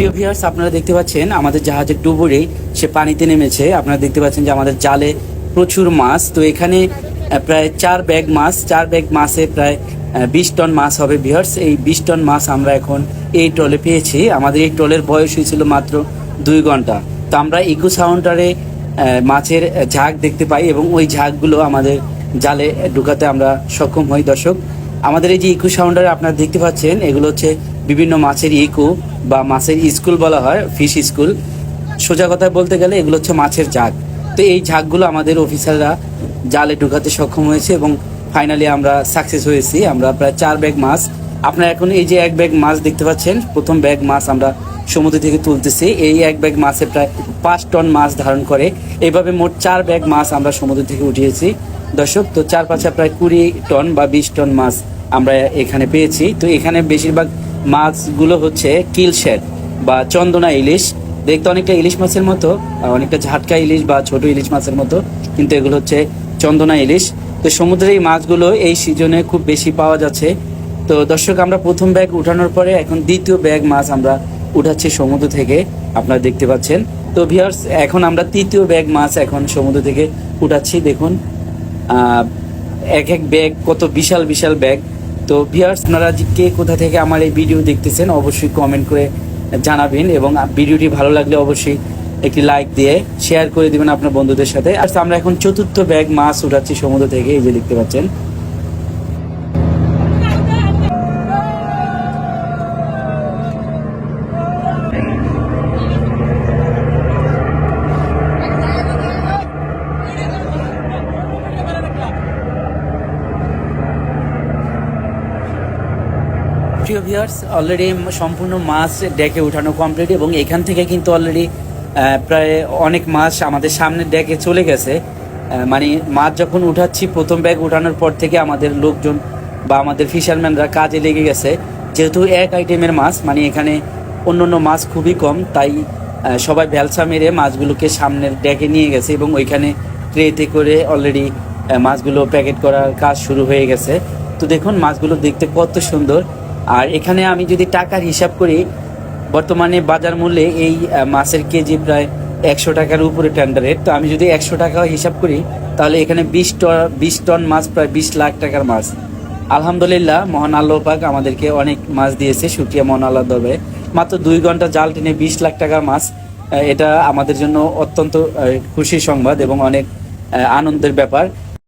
প্রিয় ভিউয়ার্স, আপনারা দেখতে পাচ্ছেন আমাদের জাহাজের ডুবুরে, সে পানিতে নেমেছে। আপনারা দেখতে পাচ্ছেন যে আমাদের জালে প্রচুর মাছ। তো এখানে প্রায় চার ব্যাগ মাছ, চার ব্যাগ মাছে প্রায় বিশ টন মাছ হবে ভিউয়ার্স। এই বিশ টন মাছ আমরা এখন এই ট্রলে পেয়েছি। আমাদের এই ট্রলের বয়স হয়েছিল মাত্র দুই ঘণ্টা। তো আমরা ইকো সাউন্টারে মাছের ঝাঁক দেখতে পাই এবং ওই ঝাঁকগুলো আমাদের জালে ঢুকাতে আমরা সক্ষম হই। দর্শক আমাদের এই যে ইকো সাউন্ডারে আপনারা দেখতে পাচ্ছেন, এগুলো হচ্ছে বিভিন্ন মাছের ইকু বা মাছের স্কুল বলা হয় ফিশ স্কুল সোজা কথায় বলতে গেলে এগুলো হচ্ছে মাছের ঝাঁক। তো এই ঝাঁকগুলো আমাদের অফিসাররা জালে ঢুকাতে সক্ষম হয়েছে এবং ফাইনালি আমরা সাকসেস হয়েছি। আমরা প্রায় চার ব্যাগ মাছ, আপনারা এখন এই যে এক ব্যাগ মাছ দেখতে পাচ্ছেন, প্রথম ব্যাগ মাছ আমরা সমুদ্র থেকে তুলতেছি। এই এক ব্যাগ মাছে প্রায় পাঁচ টন মাছ ধারণ করে। এইভাবে মোট চার ব্যাগ মাছ আমরা সমুদ্র থেকে উঠিয়েছি। দর্শক, তো চার পাঁচে প্রায় কুড়ি টন বা বিশ টন মাছ আমরা এখানে পেয়েছি। তো এখানে বেশিরভাগ মাছগুলো হচ্ছে কিলশেড বা চন্দনা ইলিশ। দেখতে অনেকটা ইলিশ মাছের মতো অনেকটা ঝাটকা ইলিশ বা ছোট ইলিশ মাছের মতো, কিন্তু এগুলো হচ্ছে চন্দনা ইলিশ। তো সমুদ্রের এই মাছগুলো এই সিজনে খুব বেশি পাওয়া যাচ্ছে। তো দর্শক, আমরা প্রথম ব্যাগ উঠানোর পরে এখন দ্বিতীয় ব্যাগ মাছ আমরা উঠাচ্ছি সমুদ্র থেকে, আপনারা দেখতে পাচ্ছেন। তো ভিউয়ার্স এখন আমরা তৃতীয় ব্যাগ মাছ এখন সমুদ্র থেকে উঠাচ্ছি, দেখুন। এক এক ব্যাগ কত বিশাল বিশাল ব্যাগ তো ভিউয়ার্স আপনারা কে কোথা থেকে আমার এই ভিডিও দেখতেছেন, অবশ্যই কমেন্ট করে জানাবেন এবং ভিডিওটি ভালো লাগলে অবশ্যই একটি লাইক দিয়ে শেয়ার করে দিবেন আপনার বন্ধুদের সাথে। আর আমরা এখন চতুর্থ ব্যাগ মাছ উঠাচ্ছি সমুদ্র থেকে, এই যে দেখতে পাচ্ছেন। প্রিয় ভিউয়ার্স অলরেডি সম্পূর্ণ মাছ ডেকে উঠানো কমপ্লিট এবং এখান থেকে কিন্তু অলরেডি প্রায় অনেক মাছ আমাদের সামনের ডেকে চলে গেছে। মানে মাছ যখন উঠাচ্ছি, প্রথম ব্যাগ উঠানোর পর থেকে আমাদের লোকজন বা আমাদের ফিশারম্যানরা কাজে লেগে গেছে। যেহেতু এক আইটেমের মাছ মানে এখানে অন্য অন্য মাছ খুবই কম, তাই সবাই ভ্যালসা মেরে মাছগুলোকে সামনের ডেকে নিয়ে গেছে এবং ওইখানে ট্রেতে করে অলরেডি মাছগুলো প্যাকেট করার কাজ শুরু হয়ে গেছে। তো দেখুন, মাছগুলো দেখতে কত সুন্দর। আর এখানে আমি যদি টাকার হিসাব করি, বর্তমানে বাজার মূল্যে এই মাছের কেজি প্রায় একশো টাকার উপরে টেন্ডার তো আমি যদি একশো টাকা হিসাব করি, তাহলে এখানে বিশ টন বিশ টন মাছ, প্রায় বিশ লাখ টাকার মাছ। আলহামদুলিল্লাহ, মহান আল্লাহ পাক আমাদেরকে অনেক মাছ দিয়েছে সুটিয়া মহান আল্লাহ দরবারে। মাত্র দুই ঘণ্টা জাল টেনে বিশ লাখ টাকার মাছ এটা আমাদের জন্য অত্যন্ত খুশির সংবাদ এবং অনেক আনন্দের ব্যাপার।